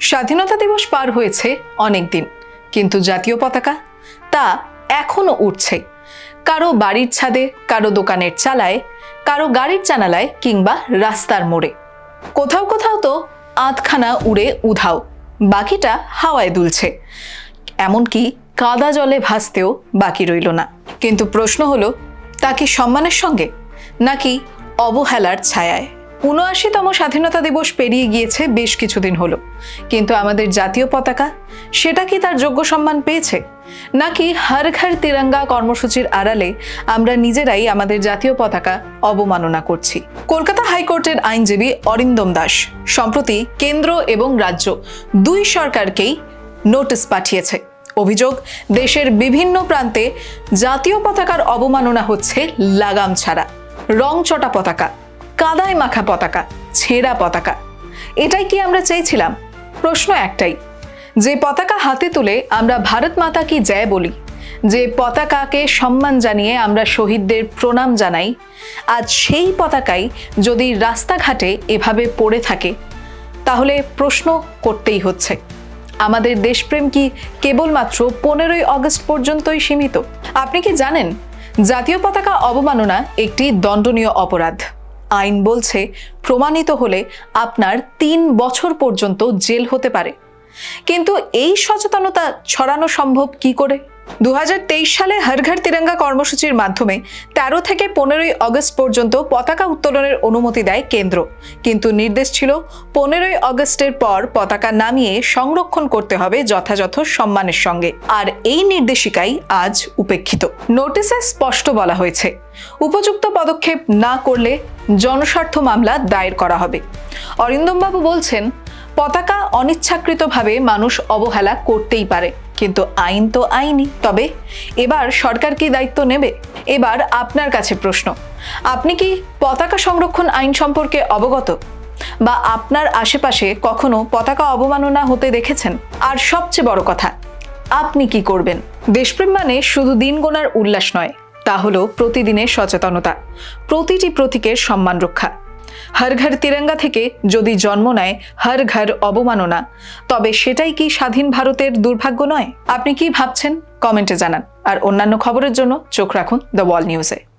স্বাধীনতা দিবস পার হয়েছে অনেক দিন কিন্তু জাতীয় পতাকা তা এখনও উঠছে কারও বাড়ির ছাদে, কারও দোকানের চালায়, কারও গাড়ির জানালায় কিংবা রাস্তার মোড়ে। কোথাও কোথাও তো আধখানা উড়ে উধাও, বাকিটা হাওয়ায় দুলছে। এমনকি কাদা জলে ভাসতেও বাকি রইল না। কিন্তু প্রশ্ন হলো, তা কি সম্মানের সঙ্গে নাকি অবহেলার ছায়ায়? উনআশিতম স্বাধীনতা দিবস পেরিয়ে গিয়েছে বেশ কিছুদিন হলো। কিন্তু আমাদের জাতীয় পতাকা, সেটা কি তার যোগ্য সম্মান পেয়েছে? নাকি হর ঘর তিরঙ্গা কর্মসূচির আড়ালে আমরা নিজেরাই আমাদের জাতীয় পতাকা অবমাননা করছি? কলকাতা হাইকোর্টের আইনজীবী অরিন্দম দাস, সম্প্রতি কেন্দ্র এবং রাজ্য দুই সরকারকেই নোটিশ পাঠিয়েছে। অভিযোগ, দেশের বিভিন্ন প্রান্তে জাতীয় পতাকার অবমাননা হচ্ছে লাগাম ছাড়া। রং চটা পতাকা কাদায় মাখা পতাকা, ছেঁড়া পতাকা। এটাই কি আমরা চেয়েছিলাম? প্রশ্ন একটাই। যে পতাকা হাতে তুলে আমরা ভারত মাতা কি জয় বলি? যে পতাকাকে সম্মান জানিয়ে আমরা শহীদদের প্রণাম জানাই, আজ সেই পতাকাই যদি রাস্তাঘাটে এভাবে পড়ে থাকে, তাহলে প্রশ্ন করতেই হচ্ছে। আমাদের দেশপ্রেম কি কেবলমাত্র পনেরোই অগস্ট পর্যন্তই সীমিত? আপনি কি জানেন? জাতীয় পতাকা অবমাননা একটি দণ্ডনীয় অপরাধ। আইন বলছে, প্রমাণিত হলে আপনার তিন বছর পর্যন্ত জেল হতে পারে। কিন্তু এই সচেতনতা ছড়ানো সম্ভব কি করে? দু হাজার তেইশ সালে হর ঘর তিরঙ্গা কর্মসূচির মাধ্যমে তেরো থেকে পনেরোই অগস্ট পর্যন্ত পতাকা উত্তোলনের অনুমতি দেয় কেন্দ্র। কিন্তু নির্দেশ ছিল, পনেরোই অগস্টের পর পতাকা নামিয়ে সংরক্ষণ করতে হবে যথাযথ সম্মানের সঙ্গে। আর এই নির্দেশিকাই আজ উপেক্ষিত। নোটিশে স্পষ্ট বলা হয়েছে, উপযুক্ত পদক্ষেপ না করলে জনস্বার্থ মামলা দায়ের করা হবে। অরিন্দমবাবু বলছেন, পতাকা অনিচ্ছাকৃতভাবে মানুষ অবহেলা করতেই পারে। কিন্তু আইন তো আইনই। তবে এবার সরকার কি দায়িত্ব নেবে? এবার আপনার কাছে প্রশ্ন। আপনি কি পতাকা সংরক্ষণ আইন সম্পর্কে অবগত? বা আপনার আশেপাশে কখনো পতাকা অবমাননা হতে দেখেছেন? আর সবচেয়ে বড় কথা, আপনি কি করবেন? দেশপ্রেম মানে শুধু দিন গোনার উল্লাস নয়, তা হলো প্রতিদিনের সচেতনতা, প্রতিটি প্রতীকের সম্মান রক্ষা। হর ঘর তিরঙ্গা থেকে যদি জন্ম নেয়, হর ঘর অবমাননা। তবে সেটাই কি স্বাধীন ভারতের দুর্ভাগ্য নয়? আপনি কি ভাবছেন? কমেন্টে জানান। আর অন্যান্য খবরের জন্য চোখ রাখুন দ্য ওয়াল নিউজে